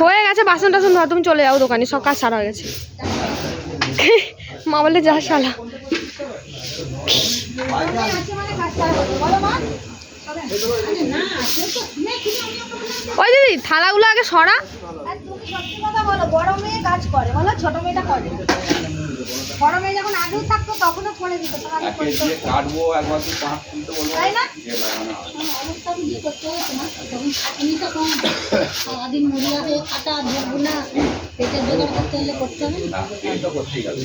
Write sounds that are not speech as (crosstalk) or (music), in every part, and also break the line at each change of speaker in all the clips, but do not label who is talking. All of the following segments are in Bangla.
হয়ে। গেছে বাসন টাসন ধোয়া তুমি চলে যাও দোকানে সব কাজ সারা হয়ে গেছে। মা বলে যা শালা।
আছে মানে কাজ করা হবে। বলো যে,
ওই দিদি থালাগুলো আগে সরা।
তুমি সত্যি কথা বলো, বড় মেয়ে কাজ করে, বলো ছোট মেয়েটা করে। মেয়ে যখন আগেও থাকতো তখনও দিত। করতো।
দিয়ে কাটবো একবার তুই পাঁচ তুলতে বলব।
তাই না?
অবস্থা বুঝি করতে হতো না। তখন খাটনি তখন সারাদিন মরিয়া হয়ে কাটা ধরবো পেটের জোগাড় করতে হলে করতে হবে না।
না করতেই গেল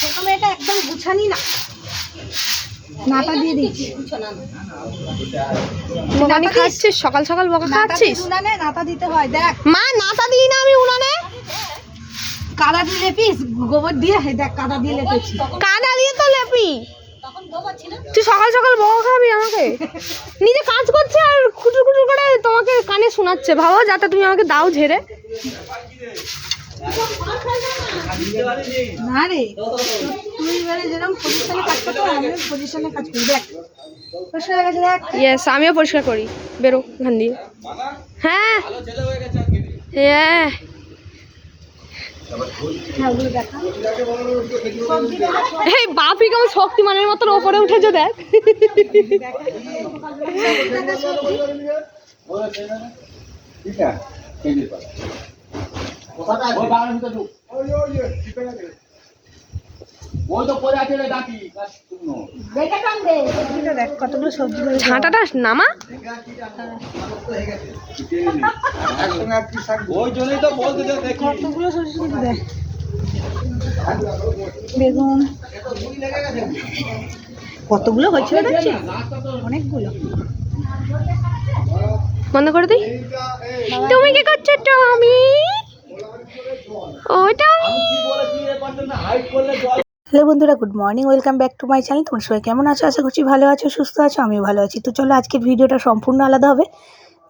ছোট মেয়েটা একদম গুছানি না। নাটা দিয়ে দিচ্ছি।
বুঝছ না।
খাচ্ছিস? সকাল সকাল বকা খাচ্ছিস?
উনানে নাতা দিতে হয় দেখ।
মা নাতা দিই না আমি উনানে
কাদা দিয়ে লেপিস গোবর দিয়ে হে দেখ কাদা দিয়ে লেপেছি
কাদা দিয়ে তো লেপি।
তখন গোবর ছিল
তুই সকাল সকাল বকা খাবি আমাকে? নিজে কাজ করছে আর খুটুর খুটুর করে তোমাকে কানে শোনাচ্ছে। ভাবো যাতে তুমি আমাকে দাও ঝেড়ে।
না রে তুই এবারে যেরকম পজিশনে কাজ করতে আমিও পজিশনে কাজ করি। দেখ হয়ে
ইয়েস আমিও পরিষ্কার করি। বেরো এখান দিয়ে। হ্যাঁ। হ্যাঁ
হ্যাঁ ওগুলো দেখা সবজি দেখা
এই বাপি কেমন শক্তিমানের মতন ওপরে উঠেছে দেখ।
ঠিক আছে
ঝাঁটাটা নামা
ওই জন্যই তো বলতে যে দেখি।
কতগুলো সবজি কিন্তু দেখ। বেগুন। কতগুলো হয়েছিল অনেকগুলো।
বন্ধ করে দিই? তুমি কি করছ টমি? ওটা
আমি
হ্যালো বন্ধুরা good morning welcome back to my channel তোমার সবাই কেমন আছো? আশা করছি ভালো আছো সুস্থ আছো আমিও ভালো আছি। তো চলো আজকের ভিডিওটা সম্পূর্ণ আলাদা হবে।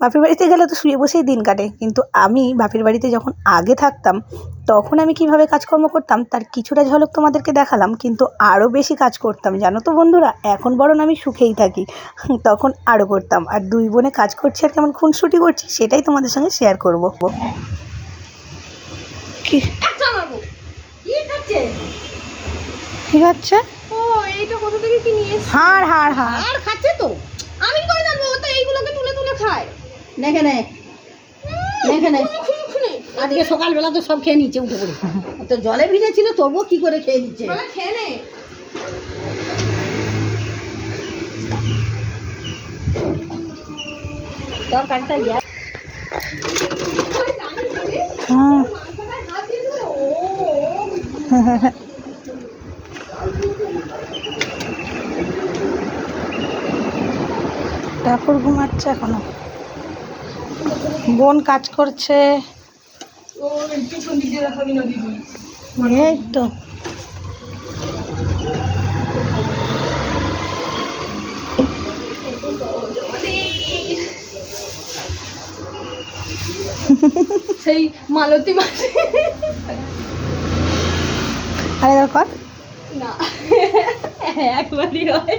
বাপের বাড়িতে গেলে তো শুয়ে বসেই দিন কাটে। কিন্তু আমি বাপের বাড়িতে যখন আগে থাকতাম তখন আমি কীভাবে কাজকর্ম করতাম তার কিছুটা ঝলক তোমাদেরকে দেখালাম কিন্তু আরও বেশি কাজ করতাম। জানো তো বন্ধুরা এখন বরং আমি সুখেই থাকি। তখন আরও করতাম। আর দুই বোনে কাজ করছি আর কেমন খুনসুটি করছি সেটাই তোমাদের সঙ্গে শেয়ার করব। কি?
কি
আছে
ও এইটা কোথা থেকে কি নিয়ে এসেছিস?
হাড় হাড় হাড়।
আর খাচ্ছে তো।
আমি করে জানব ও তো এইগুলোকে তুলে তুলে খায়।
দেখে নে। দেখে নে। আজকে সকালবেলা তো সব খেয়ে নিচ্ছে উঠে পড়ে। তো জলে ভিজে ছিল তবুও কি করে খেয়ে নিচ্ছে?
মানে খেয়ে নে।
তরকারিটা গ্যাস
হুম (laughs) ঠাকুর ঘুমাচ্ছে এখনও। বোন কাজ করছে। এই তো
সেই মালতী মাসে।
আরে কর।
না একবারই হয়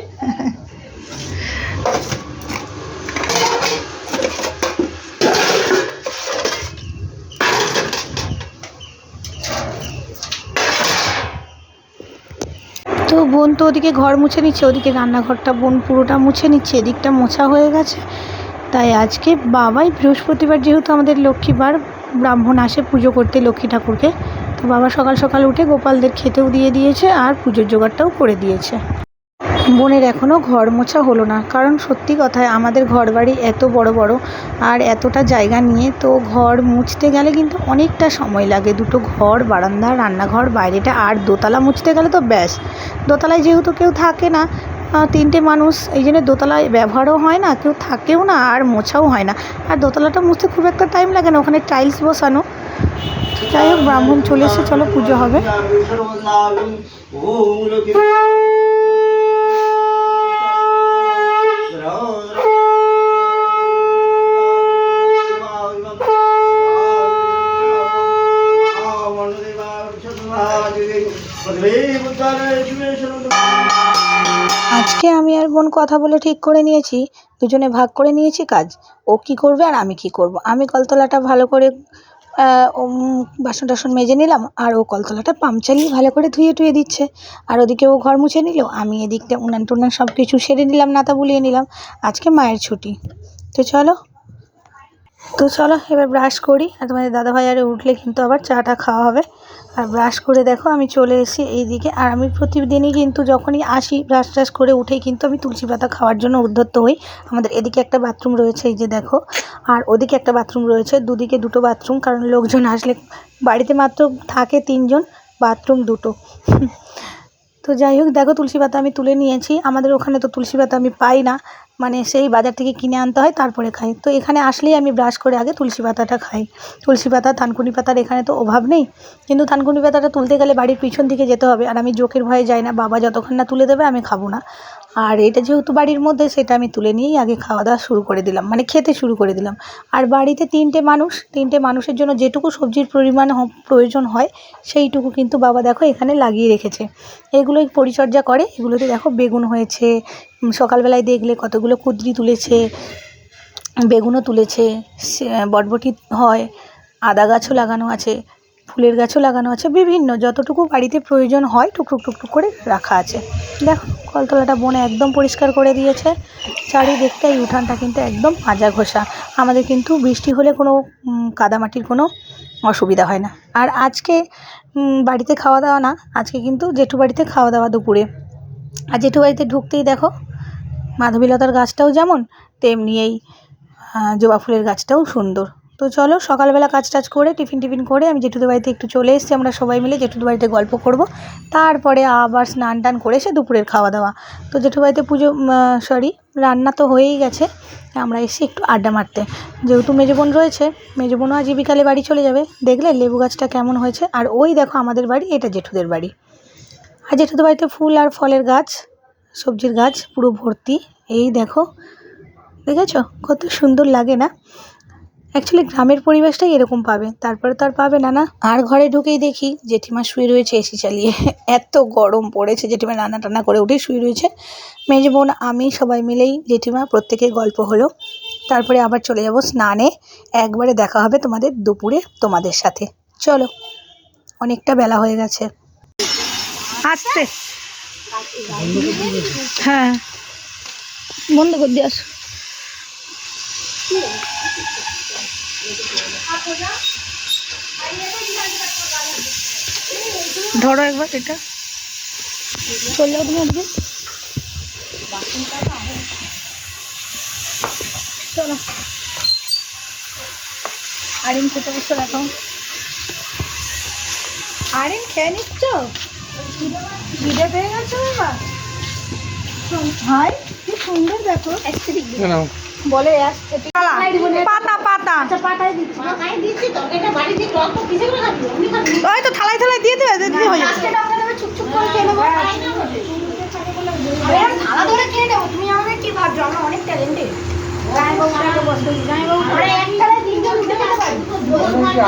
তো বোন তো ওদিকে ঘর মুছে নিচ্ছে, ওদিকে রান্নাঘরটা বোন পুরোটা মুছে নিচ্ছে, এদিকটা মোছা হয়ে গেছে। তাই আজকে বাবাই বৃহস্পতিবার যেহেতু আমাদের লক্ষ্মীবার ব্রাহ্মণ আসে পুজো করতে লক্ষ্মী ঠাকুরকে। তো বাবা সকাল সকাল উঠে গোপালদের খেতেও দিয়ে দিয়েছে আর পুজোর জোগাড়টাও করে দিয়েছে। বোনের এখনও ঘর মোছা হলো না। কারণ সত্যি কথায় আমাদের ঘর বাড়ি এত বড় বড় আর এতটা জায়গা নিয়ে, তো ঘর মুছতে গেলে কিন্তু অনেকটা সময় লাগে। দুটো ঘর, বারান্দা, রান্নাঘর, বাইরেটা আর দোতলা মুছতে গেলে তো ব্যাস। দোতলায় যেহেতু কেউ থাকে না তিনটে মানুষ, এই জন্য দোতলায় ব্যবহারও হয় না, কেউ থাকেও না আর মোছাও হয় না। আর দোতলাটা মুছতে খুব একটা টাইম লাগে না, ওখানে টাইলস বসানো। যাই হোক, ব্রাহ্মণ চলে এসে চলো পুজো হবে। আজকে আমি আর বোন কথা বলে ঠিক করে নিয়েছি, দুজনে ভাগ করে নিয়েছি কাজ। ও কি করবে আর আমি কি করব? আমি কলতলাটা ভালো করে বাসন টাসন মেজে নিলাম আর ও কলতলাটা পাম্প চালিয়ে ভালো করে ধুয়ে টুয়ে দিচ্ছে। আর ওদিকে ও ঘর মুছে নিল, আমি এদিকটা উনান টুনান সব কিছু সেরে নিলাম, নাতা বুলিয়ে নিলাম। আজকে মায়ের ছুটি। তো চলো তো চলো, এবার ব্রাশ করি। আর তোমাদের দাদাভাই আরে উঠলে কিন্তু আবার চাটা খাওয়া হবে। আর ব্রাশ করে দেখো, আমি চলে এসেছি এইদিকে। আর আমি প্রতিদিনই কিন্তু যখনই আসি ব্রাশ ট্রাশ করে উঠেই কিন্তু আমি তুলসী পাতা খাওয়ার জন্য উদ্ধত্ত হই। আমাদের এদিকে একটা বাথরুম রয়েছে, এই যে দেখো। আর ওদিকে একটা বাথরুম রয়েছে, দুদিকে দুটো বাথরুম কারণ লোকজন আসলে বাড়িতে মাত্র থাকে তিনজন বাথরুম দুটো। তো যাই হোক, দেখো তুলসী পাতা আমি তুলে নিয়েছি। আমাদের ওখানে তো তুলসী পাতা আমি পাই না। মানে সেই বাজার থেকে কিনে আনতে হয়, তারপরে খাই। তো এখানে আসলেই আমি ব্রাশ করে আগে তুলসী পাতাটা খাই। তুলসী পাতা, থানকুনি পাতার এখানে তো অভাব নেই। কিন্তু থানকুনি পাতাটা তুলতে গেলে বাড়ির পিছন দিকে যেতে হবে। আর আমি জোকের ভয়ে যাই না, বাবা যতক্ষণ না তুলে দেবে আমি খাব না। আর এটা যেহেতু বাড়ির মধ্যে, সেটা আমি তুলে নিয়েই আগে খাওয়া দাওয়া শুরু করে দিলাম মানে খেতে শুরু করে দিলাম। আর বাড়িতে তিনটে মানুষ, তিনটে মানুষের জন্য যেটুকু সবজির পরিমাণ প্রয়োজন হয়, সেইটুকু কিন্তু বাবা দেখো এখানে লাগিয়ে রেখেছে। এগুলোই পরিচর্যা করে, এগুলোতে দেখো বেগুন হয়েছে সকালবেলায় দেখলে কতগুলো কুদরি তুলেছে, বেগুনও তুলেছে বটবটি হয়, আদা গাছও লাগানো আছে। ফুলের গাছও লাগানো আছে, বিভিন্ন, যতটুকু বাড়িতে প্রয়োজন হয় টুকটুক টুকটুক করে রাখা আছে। দেখো, কলতলাটা বনে একদম পরিষ্কার করে দিয়েছে। চারিদিকটা এই উঠানটা কিন্তু একদম মাজা ঘষা। আমাদের কিন্তু বৃষ্টি হলে কোনো কাদামাটির কোনো অসুবিধা হয় না। আর আজকে বাড়িতে খাওয়া দাওয়া না, আজকে কিন্তু জেঠু বাড়িতে খাওয়া দাওয়া দুপুরে। আর জেঠু বাড়িতে ঢুকতেই দেখো, মাধবীলতার গাছটাও যেমন, তেমনি এই জবা ফুলের গাছটাও সুন্দর। তো চলো, সকালবেলা কাজ টাজ করে, টিফিন টিফিন করে আমি জেঠুদের বাড়িতে একটু চলে এসেছি, আমরা সবাই মিলে জেঠুদের বাড়িতে গল্প করব। তারপরে আবার স্নান টান করে এসে দুপুরের খাওয়া দাওয়া তো জেঠু বাড়িতে পুজো সরি রান্না তো হয়েই গেছে। আমরা এসে একটু আড্ডা মারতে। যেহেতু মেজো বোন রয়েছে, মেজো বোনও আজ বিকালে বাড়ি চলে যাবে। দেখলে লেবু গাছটা কেমন হয়েছে। আর ওই দেখো আমাদের বাড়ি, এটা জেঠুদের বাড়ি। আর জেঠুদের বাড়িতে ফুল আর ফলের গাছ, সবজির গাছ পুরো ভর্তি। এই দেখো, দেখেছ? কত সুন্দর লাগে না? অ্যাকচুয়ালি গ্রামের পরিবেশটাই এরকম পাবে। তারপরে তো আর পাবে না না? আর ঘরে ঢুকেই দেখি, জেঠিমা শুয়ে রয়েছে এসি চালিয়ে। এত গরম পড়েছে, জেঠিমা রান্না টান্না করে উঠে শুয়ে রয়েছে। মেজে বোন, আমি সবাই মিলেই জেঠিমা প্রত্যেকের গল্প হলো। তারপরে আবার চলে যাব স্নানে। একবারে দেখা হবে তোমাদের দুপুরে তোমাদের সাথে। চলো, অনেকটা বেলা হয়ে গেছে। আসতে। হ্যাঁ। বন্ধ করে দিয়ে আসো। ধরো একবার এটা। চলে তুমি আজকে চলো। আরিম খেতে বসে রাখো আরিম খেয়ে নিচ্ছ? খিদে পেয়ে গেছো বাবা। ভাই কি সুন্দর দেখো। বলে পাতা পাতা।
খাবি?
ওই তো থালায় থালায় দিয়ে দেবে হয়ে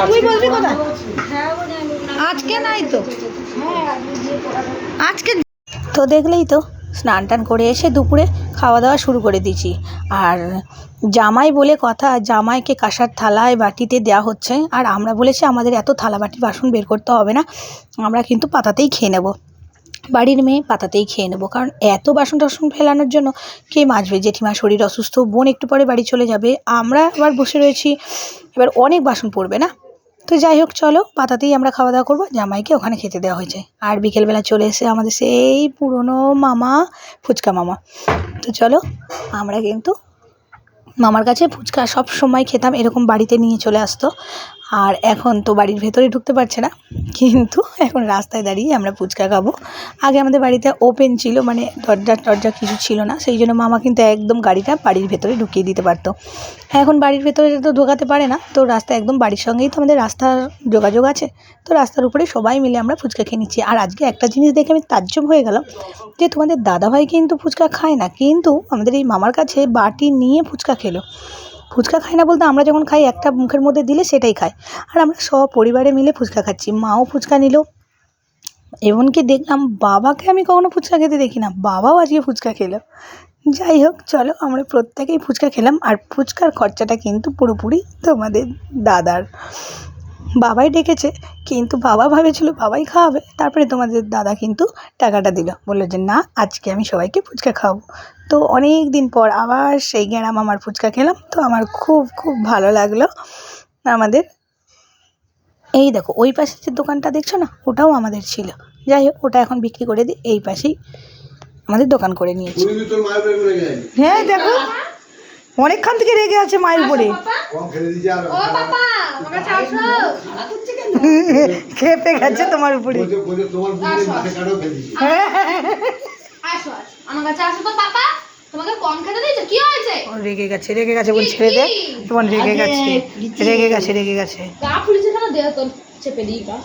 তুই বলবি কোথায়? আজকে নাই তো। আজকে তো দেখলেই তো। স্নান টান করে এসে দুপুরে খাওয়া দাওয়া শুরু করে দিয়েছি। আর জামাই বলে কথা, জামাইকে কাঁসার থালায় বাটিতে দেওয়া হচ্ছে। আর আমরা বলেছি, আমাদের এত থালা বাটি বাসন বের করতে হবে না, আমরা কিন্তু পাতাতেই খেয়ে নেব। বাড়ির মেয়ে পাতাতেই খেয়ে নেব। কারণ এত বাসন টাসন ফেলানোর জন্য কে মাজবে জেঠিমা শরীর অসুস্থ, বোন একটু পরে বাড়ি চলে যাবে। আমরা আবার বসে রয়েছি, এবার অনেক বাসন পড়বে না? তো যাই হোক, চলো পাতাতেই আমরা খাওয়া দাওয়া করব। জামাইকে ওখানে খেতে দেওয়া হয়েছে। আর বিকেলবেলা চলে এসে আমাদের সেই পুরনো মামা, ফুচকা মামা। তো চলো, আমরা কিন্তু মামার কাছে ফুচকা সব সময় খেতাম, এরকম বাড়িতে নিয়ে চলে আসতো। আর এখন তো বাড়ির ভেতরে ঢুকতে পারছে না, কিন্তু এখন রাস্তায় দাঁড়িয়ে আমরা ফুচকা খাব। আগে আমাদের বাড়িতে ওপেন ছিল মানে দরজা টরজা কিছু ছিল না, সেই জন্য মামা কিন্তু একদম গাড়িটা বাড়ির ভেতরে ঢুকিয়ে দিতে পারতো। এখন বাড়ির ভেতরে তো ঢোকাতে পারে না, তো রাস্তা একদম বাড়ির সঙ্গেই তো আমাদের রাস্তার যোগাযোগ আছে, তো রাস্তার উপরে সবাই মিলে আমরা ফুচকা খেয়ে নিচ্ছি। আর আজকে একটা জিনিস দেখে আমি তাজ্জব হয়ে গেলাম, যে তোমাদের দাদাভাই কিন্তু ফুচকা খায় না, কিন্তু আমাদের এই মামার কাছে বাটি নিয়ে ফুচকা খেলো। ফুচকা খায় না বলতে আমরা যখন খাই, একটা মুখের মধ্যে দিলে সেটাই খায় আর আমরা সব পরিবারে মিলে ফুচকা খাচ্ছি। মাও ফুচকা নিল। এমনকি দেখলাম বাবাকে আমি কখনো ফুচকা খেতে দেখি না। বাবাও আজকে ফুচকা খেলো। যাই হোক, চলো আমরা প্রত্যেকেই ফুচকা খেলাম। আর ফুচকার খরচাটা কিন্তু পুরোপুরি তোমাদের দাদার। বাবাই ডেকেছে, কিন্তু বাবা ভেবেছিল বাবাই খাওয়াবে। তারপরে তোমাদের দাদা কিন্তু টাকাটা দিল। বলল যে, না, আজকে আমি সবাইকে ফুচকা খাওয়াবো। তো অনেক দিন পর আবার সেই গ্রাম আমার ফুচকা খেলাম তো আমার খুব খুব ভালো লাগল আমাদের। এই দেখো ওই পাশে যে দোকানটা দেখছ না ওটাও আমাদের ছিল। যাই হোক ওটা এখন বিক্রি করে দিই এই পাশেই আমাদের দোকান করে নিয়েছি।
উপরে
হ্যাঁ দেখো অনেকক্ষণ থেকে রেগে আছে মায়ের উপরে।
কম ফেলে দিয়েছে আর
ও পাপা আমার কাছে আসো
খেপে গেছে তোমার উপরে।
হ্যাঁ আমার কাছে আসো তো পাপা তোমাকে কম খেতে দিয়েছে? কি হয়েছে?
রেগে গেছে রেগে গেছে বোন ছেড়ে দে তোমার রেগে গেছে রেগে গেছে রেগে গেছে।
গা ফুলিছে কেন? দেহ তোর চেপে দিই (laughs) গা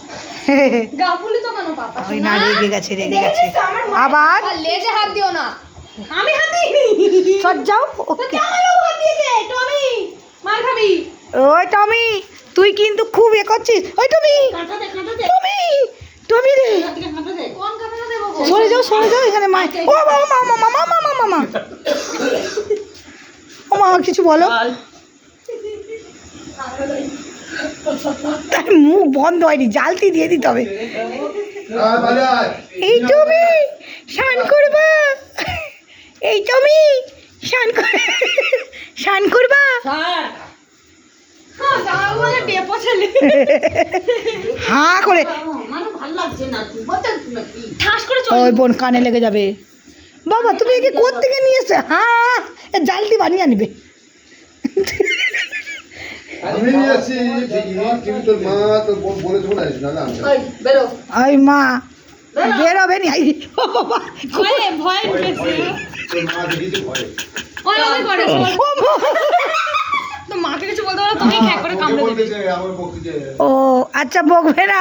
গা ফুলি তো কেন পাপা?
ওই না রেগে গেছে রেগে গেছে। আবার?
লেজে হাত দিও না। আমি হাত দিইনি (laughs)
সর যাও ওকে।
আমারও হাত দিয়েছে টমি। মার খাবি।
ওই টমি তুই কিন্তু খুব এ করছিস। ওই টমি টমি টমি রে। সরে যাও সরে যাও এখানে মা। ও বাবা মা মামা মামা মামা মামা ও মা কিছু বলো। তার মুখ বন্ধ হয়নি জালতি দিয়ে দিতে হবে। এই টমি স্নান করবা। এই টমি স্নান স্নান করবা। হা করে। ওই বোন কানে লেগে যাবে। বাবা তুমি একে কোথ থেকে নিয়ে এসে? হ্যাঁ জালটি বানিয়ে আনবে।
ওই
মা বেরোবে নি ও আচ্ছা বকবে না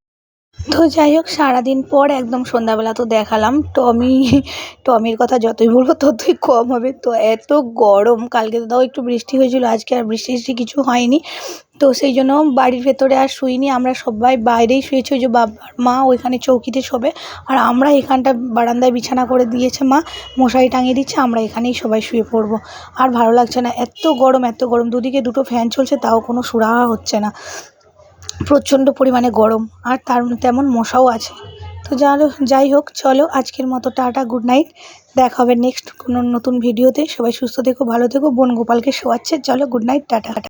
তো যাই হোক, সারাদিন পর একদম সন্ধ্যাবেলা তো দেখালাম। টমি, টমির কথা যতই বলব ততই কম হবে। তো এত গরম, কালকে তো তাও একটু বৃষ্টি হয়েছিল, আজকে আর বৃষ্টি বৃষ্টি কিছু হয়নি। তো সেই জন্য বাড়ির ভেতরে আর শুইনি, আমরা সবাই বাইরেই শুয়েছি, ওই যে বাবার মা ওইখানে চৌকিতে শোবে। আর আমরা এখানটা বারান্দায় বিছানা করে দিয়েছে মা, মশারি টাঙিয়ে দিচ্ছে, আমরা এখানেই সবাই শুয়ে পড়ব। আর ভালো লাগছে না, এত গরম এত গরম, দুদিকে দুটো ফ্যান চলছে, তাও কোনো সুরাহা হচ্ছে না। প্রচণ্ড পরিমাণে গরম, আর তার তেমন মশাও আছে। তো যার যাই হোক, চলো আজকের মতো টাটা, গুড নাইট। দেখা হবে নেক্সট কোনো নতুন ভিডিওতে। সবাই সুস্থ থেকো, ভালো থেকো। বোন গোপালকে শোয়াচ্ছে। চলো, গুড নাইট, টাটা।